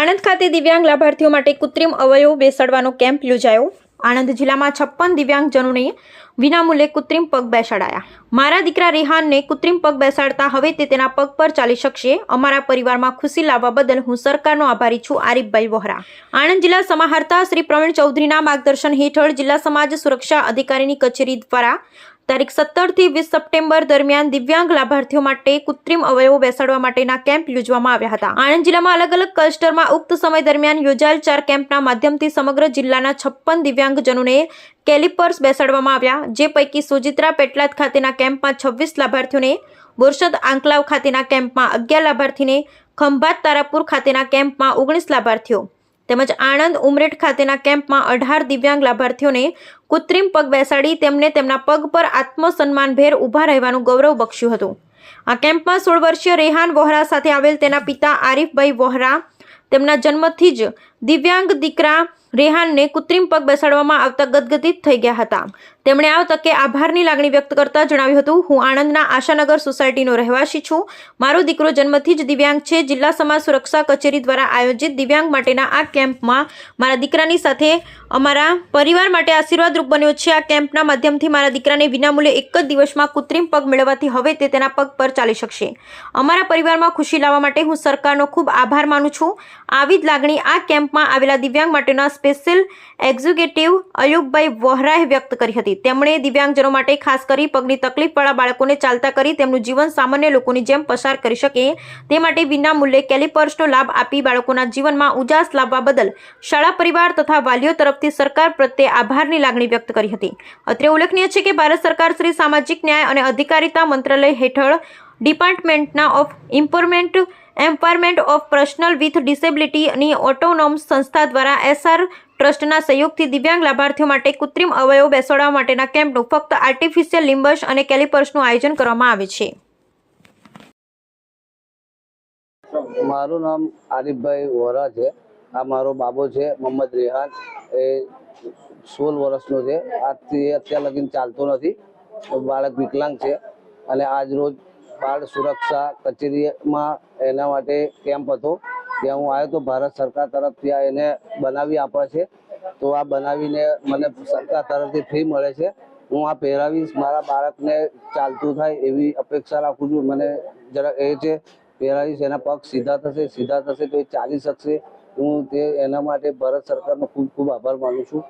આણંદ ખાતે દિવ્યાંગ લાભાર્થીઓ માટે કૃત્રિમ અવયવ બેસાડવાનો કેમ્પ યોજાયો. આણંદ જિલ્લામાં છપ્પન દિવ્યાંગજનોને વિનામૂલ્યે કૃત્રિમ પગ બેસાડાયા. મારા દીકરા રેહાનને કૃત્રિમ પગ બેસાડતા હવે તે તેના પગ પર ચાલી શકશે. અમારા પરિવારમાં ખુશી લાવવા બદલ હું સરકારનો આભારી છું, આરીફભાઈ વોહરા. આણંદ જિલ્લા સમાહર્તા શ્રી પ્રવીણ ચૌધરીના માર્ગદર્શન હેઠળ જિલ્લા સમાજ સુરક્ષા અધિકારીની કચેરી દ્વારા તારીખ સત્તરથી વીસ સપ્ટેમ્બર દરમિયાન દિવ્યાંગ લાભાર્થીઓ માટે કૃત્રિમ અવયવો બેસાડવા માટેના કેમ્પ યોજવામાં આવ્યા હતા. આણંદ જિલ્લામાં અલગ અલગ ક્લસ્ટરમાં ઉક્ત સમય દરમિયાન યોજાયેલ ચાર કેમ્પના માધ્યમથી સમગ્ર જિલ્લાના છપ્પન દિવ્યાંગજનોને કેલિપર્સ બેસાડવામાં આવ્યા, જે પૈકી સુજિત્રા પેટલાદ ખાતેના કેમ્પમાં છવ્વીસ લાભાર્થીઓને, બોરસદ આંકલાવ ખાતેના કેમ્પમાં અગિયાર લાભાર્થીને, ખંભાત તારાપુર ખાતેના કેમ્પમાં ઓગણીસ લાભાર્થીઓ. તેમજ આણંદ ઉમરેઠ ખાતેના કેમ્પમાં અઢાર દિવ્યાંગ લાભાર્થીઓને કૃત્રિમ પગ બેસાડી તેમને તેમના પગ પર આત્મસન્માનભેર ઊભા રહેવાનું ગૌરવ બક્ષ્યું હતું. આ કેમ્પમાં સોળ વર્ષીય રેહાન વોહરા સાથે આવેલ તેના પિતા આરીફભાઈ વોહરા તેમના જન્મથી જ દિવ્યાંગ દીકરા રેહાનને કૃત્રિમ પગ બેસાડવામાં આવતા ગદગદિત થઈ ગયા હતા. તેમણે આ તકે આભારની લાગણી વ્યક્ત કરતા જણાવ્યું હતું, હું આણંદના આશાનગર સોસાયટીનો રહેવાસી છું. મારો દીકરો જન્મથી જ દિવ્યાંગ છે. જિલ્લા સમાજ સુરક્ષા કચેરી દ્વારા આયોજિત દિવ્યાંગ માટેના આ કેમ્પમાં મારા દીકરાની સાથે અમારા પરિવાર માટે આશીર્વાદરૂપ બન્યો છે. આ કેમ્પના માધ્યમથી મારા દીકરાને વિનામૂલ્યે એક જ દિવસમાં કૃત્રિમ પગ મેળવવાથી હવે તે તેના પગ પર ચાલી શકશે. અમારા પરિવારમાં ખુશી લાવવા માટે હું સરકારનો ખૂબ આભાર માનું છું. આવી જ લાગણી આ કેમ્પમાં આવેલા દિવ્યાંગ માટેના સ્પેશિયલ એક્ઝિક્યુટિવ અયુબભાઈ વોહરાએ વ્યક્ત કરી હતી. તેમણે દિવ્યાંગજનો માટે ખાસ કરી પગની તકલીફવાળા બાળકોને ચાલતા કરી તેમનું જીવન સામાન્ય લોકોની જેમ પસાર કરી શકે તે માટે વિના મૂલ્યે કેલિપર્સનો લાભ આપી બાળકોના જીવનમાં ઉજાસ લાવવા બદલ શાળા પરિવાર તથા વાલીઓ તરફથી સરકાર પ્રત્યે આભારની લાગણી વ્યક્ત કરી હતી. અત્રે ઉલ્લેખનીય છે કે ભારત સરકાર શ્રી સામાજિક ન્યાય અને અધિકારિતા મંત્રાલય હેઠળ ડિપાર્ટમેન્ટના of empowerment empowerment of personal with ડિસેબિલિટીની autonomous સંસ્થા દ્વારા એસઆર ટ્રસ્ટના સહયોગથી દિવ્યાંગ લાભાર્થીઓ માટે કૃત્રિમ અવયવ બેસાડવા માટેના કેમ્પનું ફક્ત આર્ટિફિશિયલ લિમ્બસ અને કેલિપર્સનું આયોજન કરવામાં આવે છે. મારું નામ આરીફભાઈ વોરા છે. આ મારો બાબો છે, મોહમ્મદ રેહાન. એ સોળ વર્ષનો છે. આજથી અત્યાર લગીન ચાલતો નથી. બાળક વિકલાંગ છે. અને આજ રોજ બાળ સુરક્ષા કચેરીમાં એના માટે કેમ્પ હતો. ત્યાં હું આવ્યો તો ભારત સરકાર તરફથી આ એને બનાવી આપે છે. તો આ બનાવીને મને સરકાર તરફથી ફ્રી મળે છે. હું આ પહેરાવીશ, મારા બાળકને ચાલતું થાય એવી અપેક્ષા રાખું છું. મને જરા એ છે, પહેરાવીશ, એના પગ સીધા થશે સીધા થશે તો એ ચાલી શકશે. હું તે એના માટે ભારત સરકારનો ખૂબ ખૂબ આભાર માનું છું.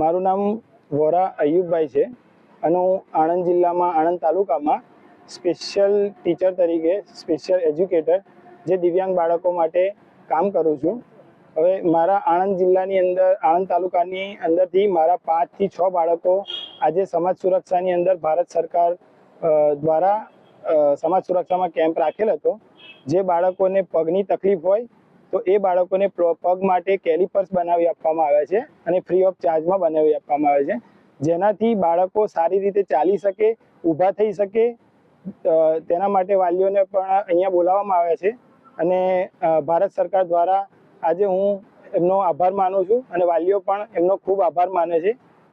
મારું નામ વોરા અયુબભાઈ છે અને હું આણંદ જિલ્લામાં, આણંદ તાલુકામાં સ્પેશિયલ ટીચર તરીકે, સ્પેશિયલ એજ્યુકેટર, જે દિવ્યાંગ બાળકો માટે કામ કરું છું. હવે મારા આણંદ જિલ્લાની અંદર, આણંદ તાલુકાની અંદરથી મારા પાંચથી છ બાળકો આજે સમાજ સુરક્ષાની અંદર ભારત સરકાર દ્વારા સમાજ સુરક્ષામાં કેમ્પ રાખેલ હતો. જે બાળકોને પગની તકલીફ હોય, તો એ બાળકોને પગ માટે કેલિપર્સ બનાવી આપવામાં આવે છે અને ફ્રી ઓફ ચાર્જમાં બનાવી આપવામાં આવે છે. જેનાથી બાળકો સારી રીતે ચાલી શકે, ઊભા થઈ શકે તેના માટે વાલીઓને પણ અહીંયા બોલાવવામાં આવે છે. અને ભારત સરકાર દ્વારા આજે હું એમનો આભાર માનું છું અને વાલીઓ પણ એમનો ખૂબ આભાર માને છે.